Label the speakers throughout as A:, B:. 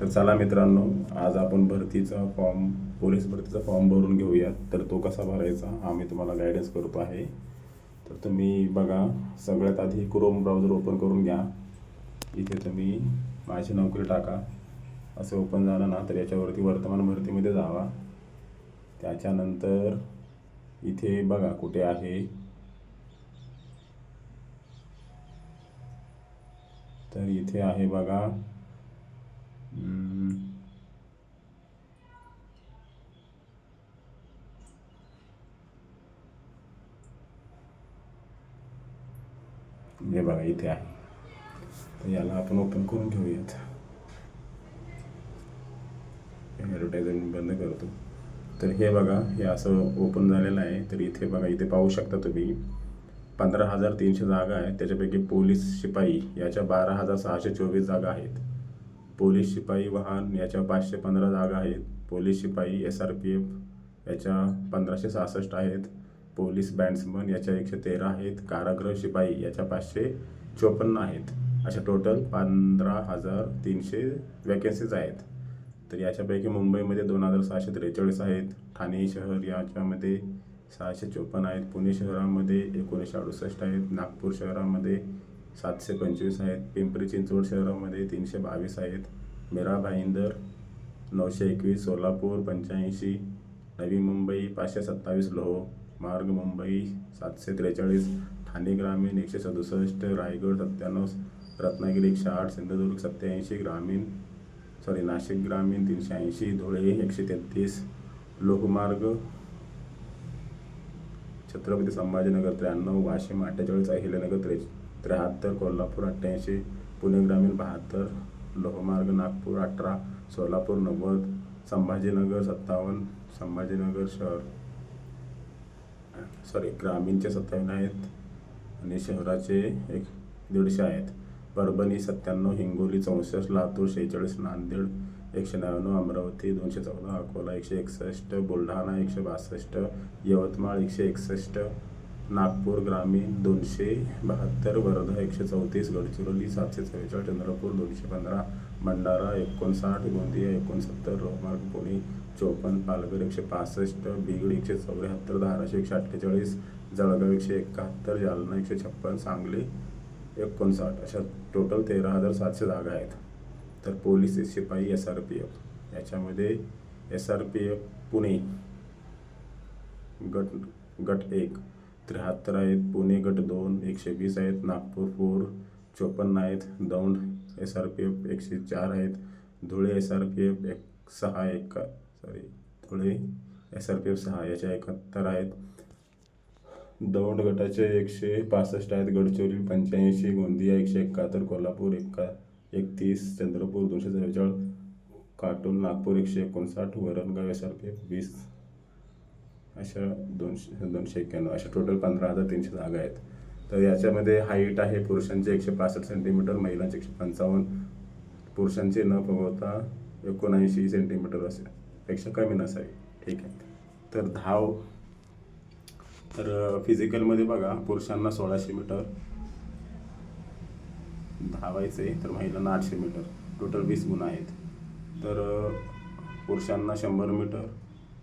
A: तर चला मित्रांनो आज आपण भरतीचा फॉर्म पोलीस भरतीचा फॉर्म भरून घेऊयात तर तो कसा भरायचा हा मी तुम्हाला गायडन्स करतो आहे. तर तुम्ही बघा सगळ्यात आधी क्रोम ब्राउझर ओपन करून घ्या. इथे तुम्ही माझी नोकरी टाका. असं ओपन झालं ना तर याच्यावरती वर्तमान भरतीमध्ये जावा. त्याच्यानंतर इथे बघा कुठे आहे. तर इथे आहे बघा. हे बघा इथे आहे. तर याला आपण ओपन करून घेऊयात. ॲडव्हर्टायझमेंट बंद करतो. तर हे बघा हे असं ओपन झालेलं आहे. तर इथे बघा इथे पाहू शकता तुम्ही. पंधरा हजार तीनशे जागा आहेत. त्याच्यापैकी पोलीस शिपाई याच्या बारा हजार सहाशे चोवीस जागा आहेत. पोलीस शिपाई वाहन याच्या पाचशे पंधरा जागा आहेत. पोलीस शिपाई एस आर पी एफ याच्या पंधराशे सहासष्ट आहेत. पोलीस बँड्समन याच्या एकशे तेरा आहेत. कारागृह शिपाई याच्या पाचशे चोपन्न आहेत. अशा टोटल पंधरा हजार तीनशे वॅकन्सीज आहेत. तर याच्यापैकी मुंबईमध्ये दोन हजार सहाशे त्रेचाळीस आहेत. ठाणे शहर याच्यामध्ये सहाशे चोपन्न आहेत. पुणे शहरामध्ये एकोणीसशे अडुसष्ट आहेत. नागपूर शहरामध्ये सातशे पंचवीस आहेत. पिंपरी चिंचवड शहरामध्ये तीनशे बावीस आहेत. मीरा भाईंदर नऊशे एकवीस. सोलापूर पंच्याऐंशी. नवी मुंबई पाचशे सत्तावीस. लोह मार्ग मुंबई सातशे त्रेचाळीस ठाणे ग्रामीण एकशे सदुसष्ट रायगड सत्त्याण्णव रत्नागिरी एकशे आठ सिंधुदुर्ग सत्याऐंशी ग्रामीण सॉरी नाशिक ग्रामीण तीनशे ऐंशी धुळे एकशे तेहतीस लोहमार्ग छत्रपती संभाजीनगर त्र्याण्णव वाशिम अठ्ठेचाळीस अहिल्यानगर त्रे त्र्याहत्तर कोल्हापूर अठ्ठ्याऐंशी पुणे ग्रामीण बहात्तर लोहमार्ग नागपूर अठरा सोलापूर नव्वद संभाजीनगर सत्तावन्न संभाजीनगर शहर. सॉरी ग्रामीणचे सत्तावन्न आहेत आणि शहराचे एक दीडशे आहेत. परभणी सत्त्याण्णव हिंगोली चौसष्ट लातूर शेहेचाळीस नांदेड एकशे नव्याण्णव अमरावती दोनशे चौदा अकोला एकशे एकसष्ट बुलढाणा एकशे बासष्ट यवतमाळ एकशे एकसष्ट नागपूर ग्रामीण दोनशे बहात्तर वर्धा एकशे चौतीस गडचिरोली सातशे चव्वेचाळीस चंद्रपूर दोनशे पंधरा भंडारा एकोणसाठ गोंदिया एकोणसत्तर रोहमार्ग पुणे चोपन्न पालघर एकशे पासष्ट बीड एकशे चौऱ्याहत्तर धाराशिव एकशे अठ्ठेचाळीस जळगाव एकशे एकाहत्तर जालना एकशे छप्पन सांगली एकोणसाठ. अशा टोटल तेरा हजार सातशे जागा आहेत. तर पोलीस शिपाई एस आर पी एफ याच्यामध्ये S R P F Pune गट गट एक त्र्याहत्तर आहेत. पुणे गट दोन एकशे वीस आहेत. नागपूर फोर चोपन्न आहेत. Daund S R P F एकशे चार आहेत. Dhule S R P F एक सहा एक sorry Dhule S R P F सहा याच्या एकाहत्तर आहेत. दौंड गटाचे एकशे पासष्ट आहेत. गडचिरोली पंच्याऐंशी गोंदिया एकशे एकाहत्तर कोल्हापूर एका एकतीस चंद्रपूर दोनशे चव्वेचाळीस काटोल नागपूर एकशे एकोणसाठ Varangaon S R P F वीस. अशा दोनशे दोनशे एक्क्याण्णव. अशा टोटल पंधरा हजार तीनशे जागा आहेत. तर याच्यामध्ये हाईट आहे पुरुषांचे एकशे पासष्ट सेंटीमीटर महिलांचे एकशे पंचावन्न. पुरुषांचे न पगवता एकोणऐंशी सेंटीमीटर असेल. पेक्षा कमी नसावी. ठीक आहे. तर धाव. तर फिजिकलमध्ये बघा पुरुषांना सोळाशे मीटर धावायचं आहे तर महिलांना आठशे मीटर टोटल वीस गुण आहेत. तर पुरुषांना शंभर मीटर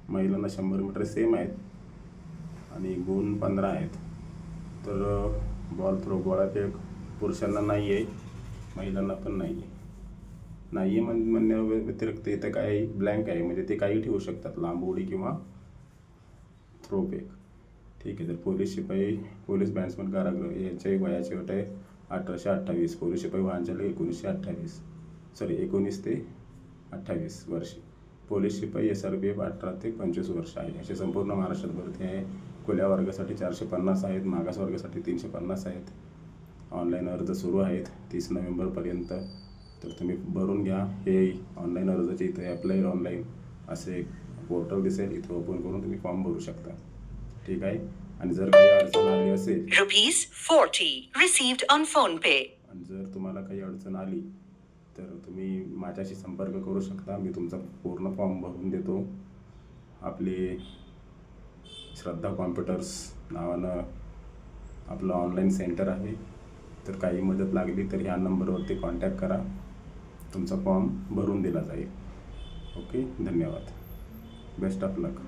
A: महिलांना शंभर मीटर सेम आहेत. आणि गुण पंधरा आहेत. तर बॉल थ्रो गोळाफेक पुरुषांना नाही आहे महिलांना पण नाही आहे नाही आहे म्हण म्हणण्या व्यतिरिक्त इथं काही ब्लँक आहे म्हणजे ते काही ठेवू शकतात लांब उडी किंवा थ्रो फेक ठीक आहे तर पोलीस शिपाई पोलीस बँड्समन कारागृह यांच्या वयाची अट आहे अठराशे अठ्ठावीस. पोलीस शिपाई वाहनचालक एकोणीसशे अठ्ठावीस. सॉरी एकोणीस ते अठ्ठावीस वर्षे. पोलीस शिपाई एस आर पी एफ अठरा ते पंचवीस वर्ष आहे. अशी संपूर्ण महाराष्ट्रात भरती आहे. खुल्या वर्गासाठी चारशे पन्नास आहेत मागास वर्गासाठी तीनशे पन्नास आहेत. ऑनलाईन अर्ज सुरू आहेत तीस नोव्हेंबरपर्यंत तर तुम्ही भरून घ्या हे ऑनलाईन अर्जाचे इथे अप्लाय ऑनलाईन असे एक पोर्टल दिसेल इथे ओपन करून तुम्ही फॉर्म भरू शकता. ठीक आहे? आणि जर काही अडचण आली असेल
B: Rupees 40 received on phone pay.
A: आणि जर तुम्हाला काही अडचण आली तर तुम्ही माझ्याशी संपर्क करू शकता. मी तुमचा पूर्ण फॉर्म भरून देतो. आपले श्रद्धा कॉम्प्युटर्स नावानं आपलं ऑनलाईन सेंटर आहे. तर काही मदत लागली तर ह्या नंबरवरती कॉन्टॅक्ट करा. तुमचा फॉर्म भरून दिला जाईल. ओके धन्यवाद. Best of luck